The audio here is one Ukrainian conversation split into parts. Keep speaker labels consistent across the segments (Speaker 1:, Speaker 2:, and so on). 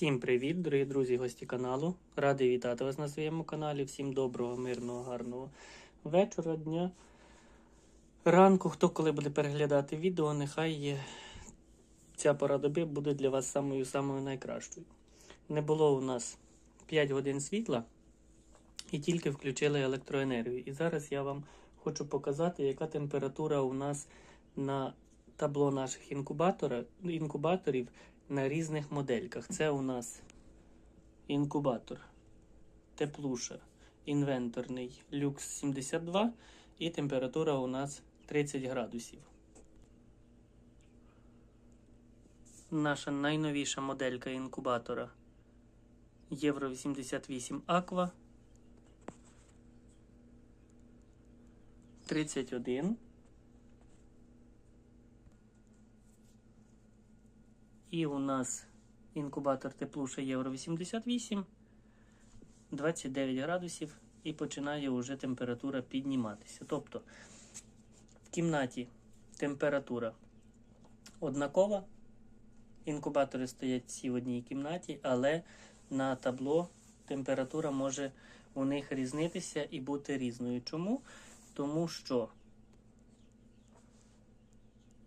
Speaker 1: Всім привіт, дорогі друзі, гості каналу. Радий вітати вас на своєму каналі. Всім доброго, мирного, гарного вечора, дня, ранку. Хто коли буде переглядати відео, нехай є ця пора доби буде для вас самою самою найкращою. Не було у нас 5 годин світла і тільки включили електроенергію. І зараз я вам хочу показати, яка температура у нас на табло наших інкубатора, інкубаторів на різних модельках. Це у нас інкубатор, теплуша, інвенторний люкс 72 і температура у нас 30 градусів. Наша найновіша моделька інкубатора Євро 88 Aqua 31. І у нас інкубатор теплуша Євро 88, 29 градусів, і починає вже температура підніматися. Тобто в кімнаті температура однакова. Інкубатори стоять всі в одній кімнаті, але на табло температура може у них різнитися і бути різною. Чому? Тому що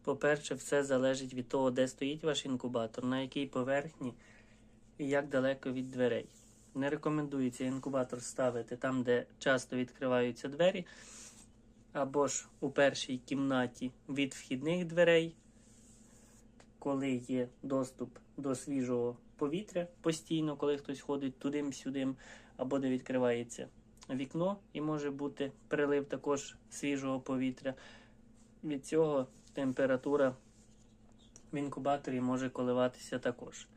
Speaker 1: по-перше, все залежить від того, де стоїть ваш інкубатор, на якій поверхні і як далеко від дверей. Не рекомендується інкубатор ставити там, де часто відкриваються двері, або ж у першій кімнаті від вхідних дверей, коли є доступ до свіжого повітря постійно, коли хтось ходить туди-сюди, або де відкривається вікно, і може бути прилив також свіжого повітря. Від цього температура в інкубаторі може коливатися також.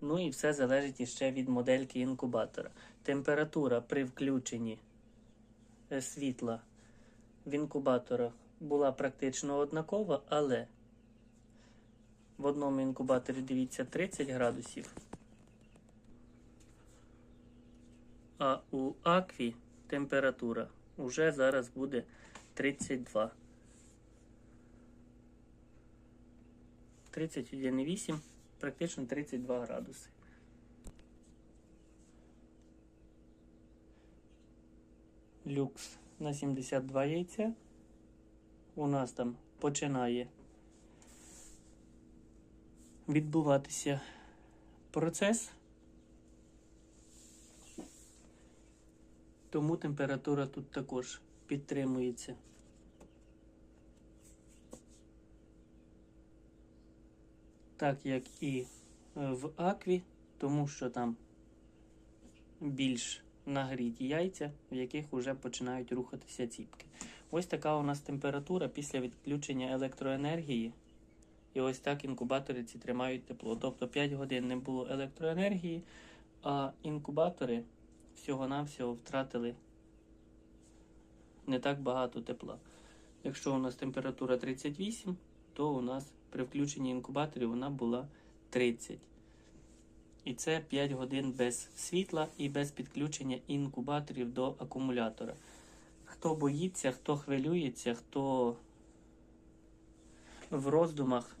Speaker 1: Ну і все залежить іще від модельки інкубатора. Температура при включенні е, світла в інкубаторах була практично однакова, але в одному інкубаторі дивіться 30 градусів. А у акві температура вже зараз буде 32. 31,8, практично 32 градуси. Люкс на 72 яйця. У нас там починає відбуватися процес. Тому температура тут також підтримується. Так як і е, в акві, тому що там більш нагріті яйця, в яких вже починають рухатися ціпки. Ось така у нас температура після відключення електроенергії. І ось так інкубатори ці тримають тепло. Тобто 5 годин не було електроенергії, а інкубатори всього-навсього втратили не так багато тепла. Якщо у нас температура 38, то у нас при включенні інкубаторів вона була 30. І це 5 годин без світла і без підключення інкубаторів до акумулятора. Хто боїться, хто хвилюється, хто в роздумах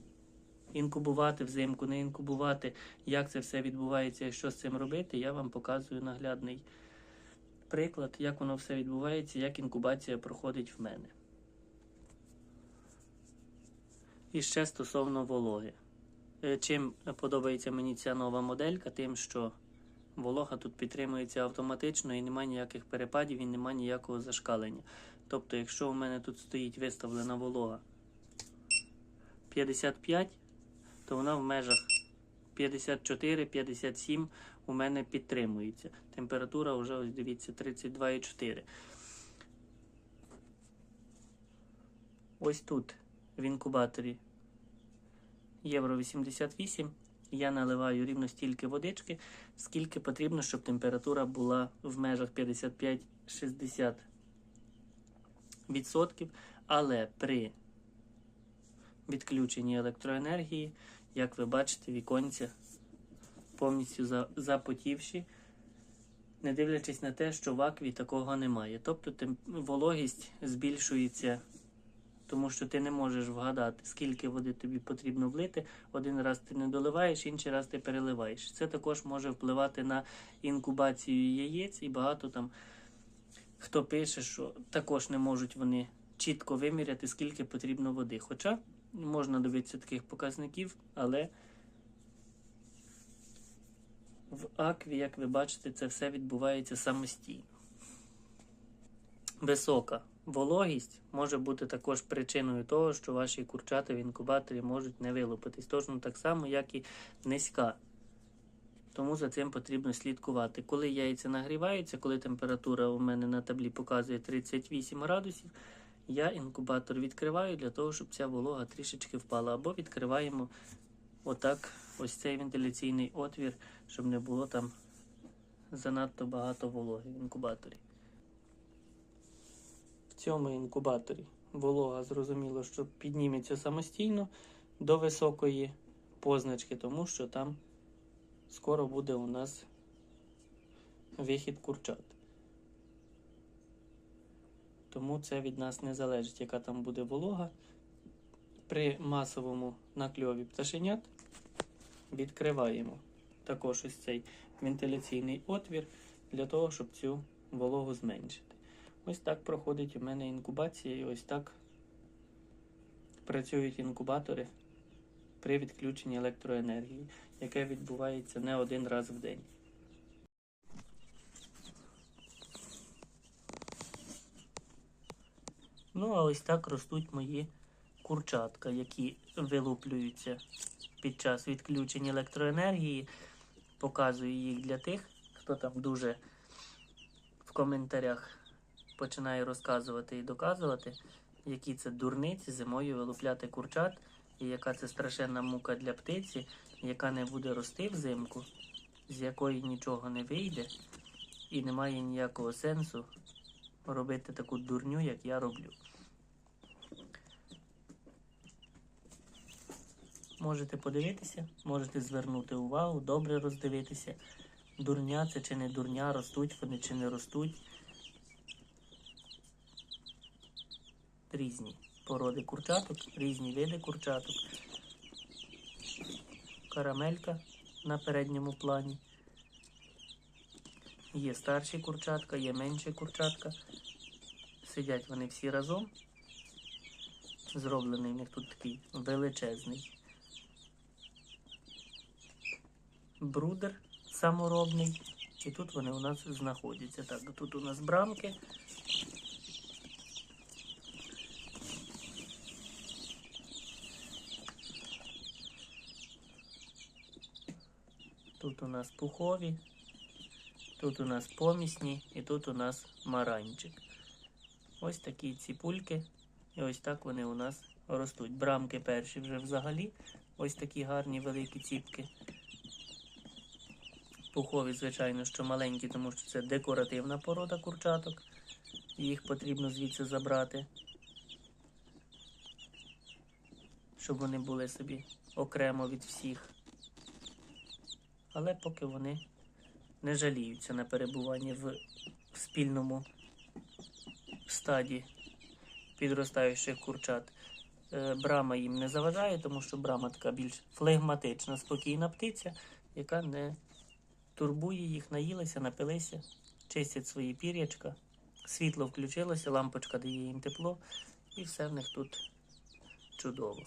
Speaker 1: інкубувати взимку, не інкубувати, як це все відбувається і що з цим робити, я вам показую наглядний приклад, як воно все відбувається, як інкубація проходить в мене. І ще стосовно вологи. Е, чим подобається мені ця нова моделька, тим, що волога тут підтримується автоматично і немає ніяких перепадів і немає ніякого зашкалення. Тобто, якщо у мене тут стоїть виставлена волога 55, то вона в межах 54-57 у мене підтримується. Температура вже, ось дивіться, 32,4. Ось тут в інкубаторі Євро 88. Я наливаю рівно стільки водички, скільки потрібно, щоб температура була в межах 55-60%. Але при відключенні електроенергії, як ви бачите, віконця повністю запотівші, не дивлячись на те, що в акві такого немає. Тобто вологість збільшується Тому що ти не можеш вгадати, скільки води тобі потрібно влити. Один раз ти не доливаєш, інший раз ти переливаєш. Це також може впливати на інкубацію яєць, і багато там хто пише, що також не можуть вони чітко виміряти, скільки потрібно води. Хоча можна добитися таких показників, але в акві, як ви бачите, це все відбувається самостійно. Висока вологість може бути також причиною того, що ваші курчата в інкубаторі можуть не вилупитись. Точно так само, як і низька. Тому за цим потрібно слідкувати. Коли яйця нагріваються, коли температура у мене на таблі показує 38 градусів, я інкубатор відкриваю для того, щоб ця волога трішечки впала. Або відкриваємо отак ось цей вентиляційний отвір, щоб не було там занадто багато вологи в інкубаторі. Цьому інкубаторі волога зрозуміло, що підніметься самостійно до високої позначки, тому що там скоро буде у нас вихід курчат. Тому це від нас не залежить, яка там буде волога. При масовому накльові пташенят відкриваємо також ось цей вентиляційний отвір для того, щоб цю вологу зменшити. Ось так проходить у мене інкубація, і ось так працюють інкубатори при відключенні електроенергії, яке відбувається не один раз в день. Ну, а ось так ростуть мої курчатка, які вилуплюються під час відключення електроенергії. Показую їх для тих, хто там дуже в коментарях починає розказувати і доказувати, які це дурниці зимою вилупляти курчат, і яка це страшенна мука для птиці, яка не буде рости взимку, з якої нічого не вийде, і немає ніякого сенсу робити таку дурню, як я роблю. Можете подивитися, можете звернути увагу, добре роздивитися. Дурня це чи не дурня, ростуть вони чи не ростуть. Різні породи курчаток, різні види курчаток. Карамелька на передньому плані. Є старші курчатка, є менші курчатка. Сидять вони всі разом. Зроблений в них тут такий величезний брудер саморобний. І тут вони у нас знаходяться. Так, тут у нас брамки. Тут у нас пухові, тут у нас помісні і тут у нас маранчик. Ось такі ціпульки. І ось так вони у нас ростуть. Брамки перші вже взагалі. Ось такі гарні великі ціпки. Пухові, звичайно, що маленькі, тому що це декоративна порода курчаток. Їх потрібно звідси забрати, щоб вони були собі окремо від всіх. Але поки вони не жаліються на перебування в спільному стаді підростаючих курчат. Е, Брама їм не заважає, тому що брама така більш флегматична, спокійна птиця, яка не турбує їх, наїлися, напилися, чистять свої пір'ячка, світло включилося, лампочка дає їм тепло, і все в них тут чудово.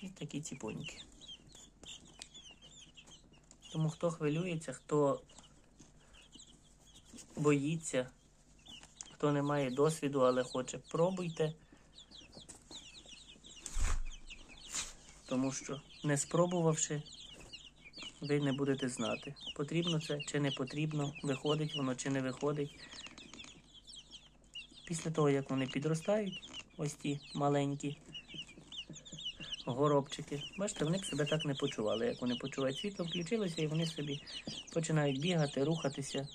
Speaker 1: І такі ціпоньки. Тому хто хвилюється, хто боїться, хто не має досвіду, але хоче, пробуйте. Тому що не спробувавши, ви не будете знати, потрібно це чи не потрібно, виходить воно чи не виходить. Після того, як вони підростають, ось ті маленькі горобчики, бачите, вони б себе так не почували. Як вони почувають світло, включилося і вони собі починають бігати, рухатися,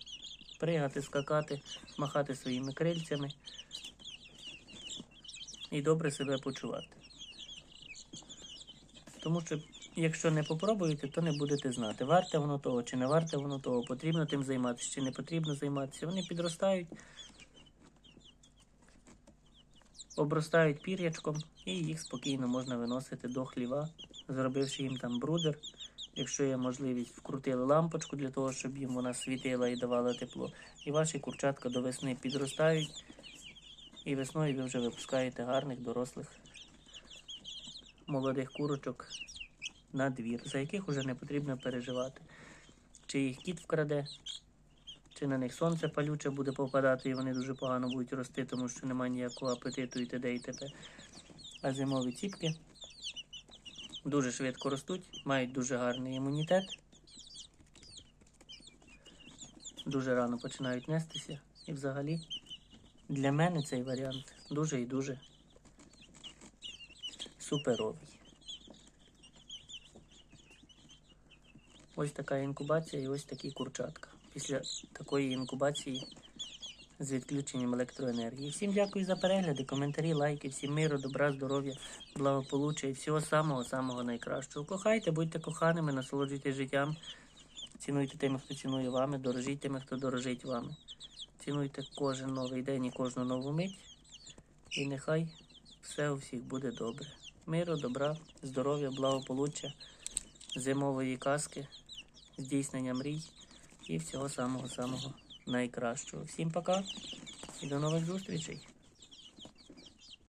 Speaker 1: пригати, скакати, махати своїми крильцями і добре себе почувати. Тому що якщо не попробуєте, то не будете знати, варте воно того чи не варте воно того, потрібно тим займатися чи не потрібно займатися. Вони підростають. Обростають пір'ячком і їх спокійно можна виносити до хліва, зробивши їм там брудер. Якщо є можливість, вкрутили лампочку для того, щоб їм вона світила і давала тепло. І ваші курчатка до весни підростають, і весною ви вже випускаєте гарних дорослих молодих курочок на двір, за яких вже не потрібно переживати. Чи їх кіт вкраде, чи на них сонце палюче буде попадати, і вони дуже погано будуть рости, тому що немає ніякого апетиту і т.д. і т.п. А зимові ціпки дуже швидко ростуть, мають дуже гарний імунітет. Дуже рано починають нестися. І взагалі для мене цей варіант дуже і дуже суперовий. Ось така інкубація і ось такі курчатка. Після такої інкубації з відключенням електроенергії. Всім дякую за перегляди, коментарі, лайки, всім миру, добра, здоров'я, благополуччя і всього самого-самого найкращого. Кохайте, будьте коханими, насолоджуйтесь життям. Цінуйте тими, хто цінує вами, дорожіть тими, хто дорожить вами. Цінуйте кожен новий день і кожну нову мить. І нехай все у всіх буде добре. Миру, добра, здоров'я, благополуччя, зимової казки, здійснення мрій і всього самого-самого найкращого. Всім пока і до нових зустрічей!